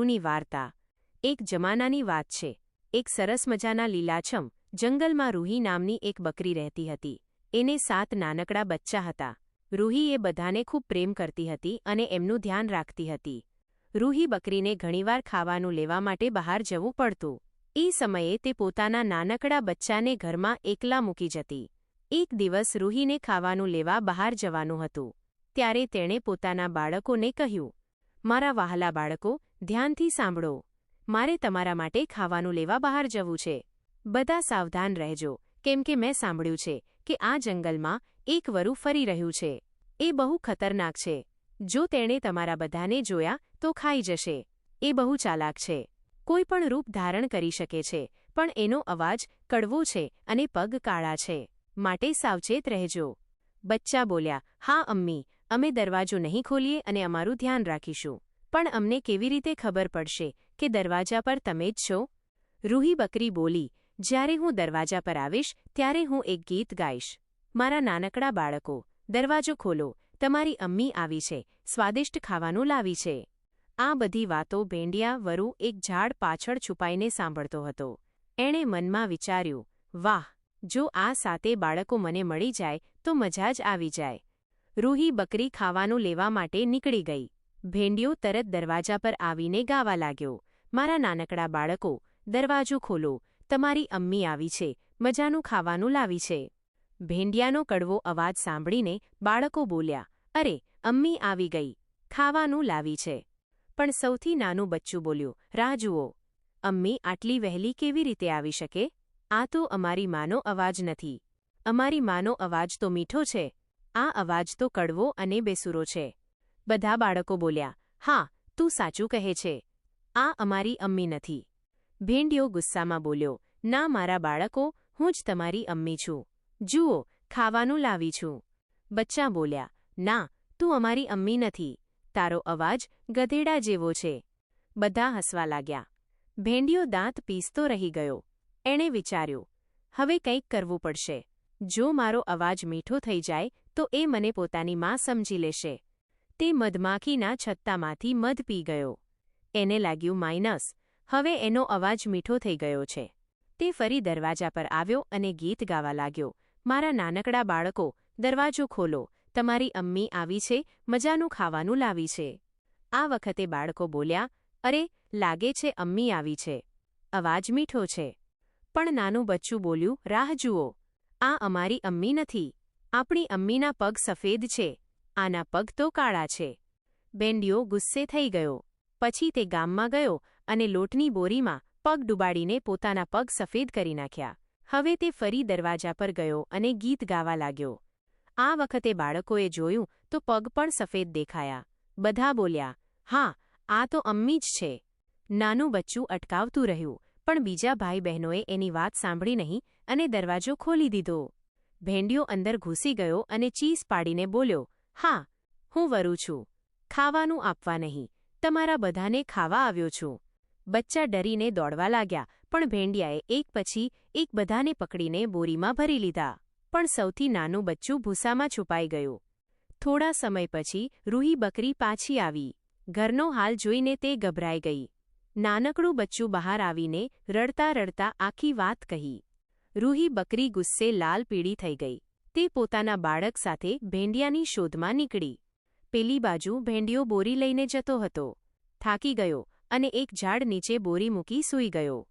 વરુની વાર્તા. એક જમાનાની વાત છે. એક સરસ મજાના લીલાછમ, જંગલમાં રૂહી નામની એક બકરી રહેતી હતી. એને સાત નાનકડા બચ્ચા હતા. રૂહી એ બધાને ખૂબ પ્રેમ કરતી હતી અને એમનું ધ્યાન રાખતી હતી. રૂહી બકરીને ઘણીવાર ખાવાનું લેવા માટે બહાર જવું પડતું. એ સમયે તે પોતાના નાનકડા બચ્ચાને ઘરમાં એકલા મૂકી જતી. એક દિવસ રૂહીને ખાવાનું લેવા બહાર જવાનું હતું. ત્યારે તેણે પોતાના બાળકોને કહ્યું, મારા વહાલા બાળકો ધ્યાનથી સાંભળો. મારે તમારા માટે ખાવાનું લેવા બહાર જવું છે. બધા સાવધાન રહેજો. કેમ કે મેં સાંભળ્યું છે કે આ જંગલમાં એક વરુ ફરી રહ્યું છે. એ બહુ ખતરનાક છે. જો તેણે તમારા બધાને જોયા, તો ખાઈ જશે. એ બહુ ચાલાક છે. કોઈ પણ રૂપ ધારણ કરી શકે છે, પણ એનો અવાજ કડવો છે અને પગ કાળા છે. માટે સાવચેત રહેજો. બચ્ચા બોલ્યા, હા, અમ્મી, અમે દરવાજો નહીં ખોલીએ અને અમારું ધ્યાન રાખીશું. પણ અમને કેવી રીતે ખબર પડશે કે દરવાજા પર તમે જ છો? રૂહી બકરી બોલી, જ્યારે હું દરવાજા પર આવીશ, ત્યારે હું એક ગીત ગાઈશ. મારા નાનકડા બાળકો, દરવાજો ખોલો, તમારી અમ્મી આવી છે, સ્વાદિષ્ટ ખાવાનું લાવી છે. આ બધી વાતો ભેંડિયા વરુ એક ઝાડ પાછળ છુપાઈને સાંભળતો હતો. એણે મનમાં વિચાર્યું, વાહ, જો આ સાતે બાળકો મને મળી જાય, તો મજા જ આવી જાય. રૂહી બકરી ખાવાનું લેવા માટે નીકળી ગઈ. ભેંડિયો તરત દરવાજા પર આવીને ગાવા લાગ્યો, મારા નાનકડા બાળકો, દરવાજો ખોલો, તમારી અમ્મી આવી છે, મજાનું ખાવાનું લાવી છે. ભેંડિયાનો કડવો અવાજ સાંભળીને બાળકો બોલ્યા, અરે, અમ્મી આવી ગઈ, ખાવાનું લાવી છે. પણ સૌથી નાનું બચ્ચું બોલ્યું, રાહ જુઓ, અમ્મી આટલી વહેલી કેવી રીતે આવી શકે? આ તો અમારી માનો અવાજ નથી. અમારી માનો અવાજ તો મીઠો છે, આ અવાજ તો કડવો અને બેસુરો છે. બધા બાળકો બોલ્યા, હા, તું સાચું કહે છે. આ અમારી અમ્મી નથી. ભેંડિયો ગુસ્સામાં બોલ્યો, ના મારા બાળકો, હું જ તમારી અમ્મી છું. જુઓ, ખાવાનું લાવી છું. બચ્ચા બોલ્યા, ના, તું અમારી અમ્મી નથી. તારો અવાજ ગધેડા જેવો છે. બધા હસવા લાગ્યા. ભેંડિયો દાંત પીસતો રહી ગયો. એણે વિચાર્યું, હવે કંઈક કરવું પડશે. જો મારો અવાજ મીઠો થઈ જાય, તો એ મને પોતાની માં સમજી લેશે. તે મધમાખીના છત્તામાંથી મધ પી ગયો. એને લાગ્યું માઇનસ. હવે એનો અવાજ મીઠો થઈ ગયો છે. તે ફરી દરવાજા પર આવ્યો અને ગીત ગાવા લાગ્યો. મારા નાનકડા બાળકો, દરવાજો ખોલો. તમારી અમ્મી આવી છે, મજાનું ખાવાનું લાવી છે. આ વખતે બાળકો બોલ્યા, અરે, લાગે છે અમ્મી આવી છે. અવાજ મીઠો છે. પણ નાનું બચ્ચું બોલ્યું, રાહ જુઓ. આ અમારી અમ્મી નથી. આપણી અમ્મીના પગ સફેદ છે. આના પગ તો કાળા છે. બેન્ડિયો ગુસ્સે થઈ ગયો. પછી તે ગામમાં ગયો અને લોટની બોરીમાં પગ ડુબાડીને પોતાના પગ સફેદ કરી નાખ્યા. હવે તે ફરી દરવાજા પર ગયો અને ગીત ગાવા લાગ્યો. આ વખતે બાળકોએ જોયું તો પગ પણ સફેદ દેખાયા. બધા બોલ્યા, હા, આ તો અમ્મી જ છે. નાનું બચ્ચું અટકાવતું રહ્યું, પણ બીજા ભાઈ બહેનોએ એની વાત સાંભળી નહીં અને દરવાજો ખોલી દીધો. ભેંડિયો અંદર ઘૂસી ગયો અને ચીસ પાડીને બોલ્યો હા, હું વરું છું. ખાવાનું આપવા નહીં. તમારા બધાને ખાવા આવ્યો છું. બચ્ચા ડરીને દોડવા લાગ્યા, પણ ભેંડિયાએ એક પછી એક બધાને પકડીને બોરીમાં ભરી લીધા. પણ સૌથી નાનું બચ્ચું ભૂસામાં છુપાઈ ગયું. થોડા સમય પછી રૂહી બકરી પાછી આવી. ઘરનો હાલ જોઈને તે ગભરાઈ ગઈ. નાનકડું બચ્ચું બહાર આવીને રડતા રડતા આખી વાત કહી. રૂહી બકરી ગુસ્સે લાલ પીળી થઈ ગઈ. તે પોતાના બાળક સાથે ભેંડિયાની શોધમાં નીકળી. પેલી બાજુ ભેંડિયો બોરી લઈને જતો હતો. થાકી ગયો અને એક ઝાડ નીચે બોરી મૂકી સૂઈ ગયો.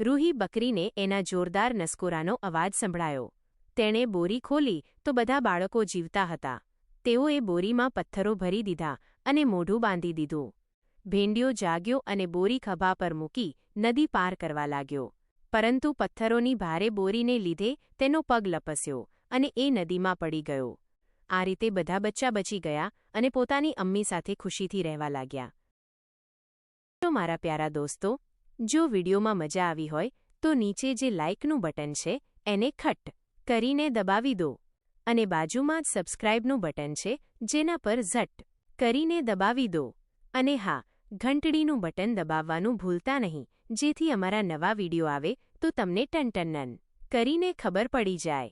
રૂહી બકરીને એના જોરદાર નસકોરાનો અવાજ સંભળાયો. તેણે બોરી ખોલી તો બધા બાળકો જીવતા હતા. તેઓએ બોરીમાં પથ્થરો ભરી દીધા અને મોઢું બાંધી દીધું. ભેંડિયો જાગ્યો અને બોરી ખભા પર મૂકી નદી પાર કરવા લાગ્યો. પરંતુ પથ્થરોની ભારે બોરીને લીધે તેનો પગ લપસ્યો. અને એ નદીમાં પડી ગયો. આ રીતે બધા બચ્ચા બચી ગયા અને પોતાની અમ્મી સાથે ખુશીથી રહેવા લાગ્યા. તો મારા પ્યારા દોસ્તો, જો વિડીયોમાં મજા આવી હોય, તો નીચે જે લાઇકનું બટન છે, એને ખટ કરીને દબાવી દો. અને બાજુમાં જ સબસ્ક્રાઇબનું બટન છે, જેના પર ઝટ કરીને દબાવી દો. અને હા, ઘંટડીનું બટન દબાવવાનું ભૂલતા નહીં. જેથી અમારા નવા વીડિયો આવે તો તમને ટનટનન કરીને ખબર પડી જાય.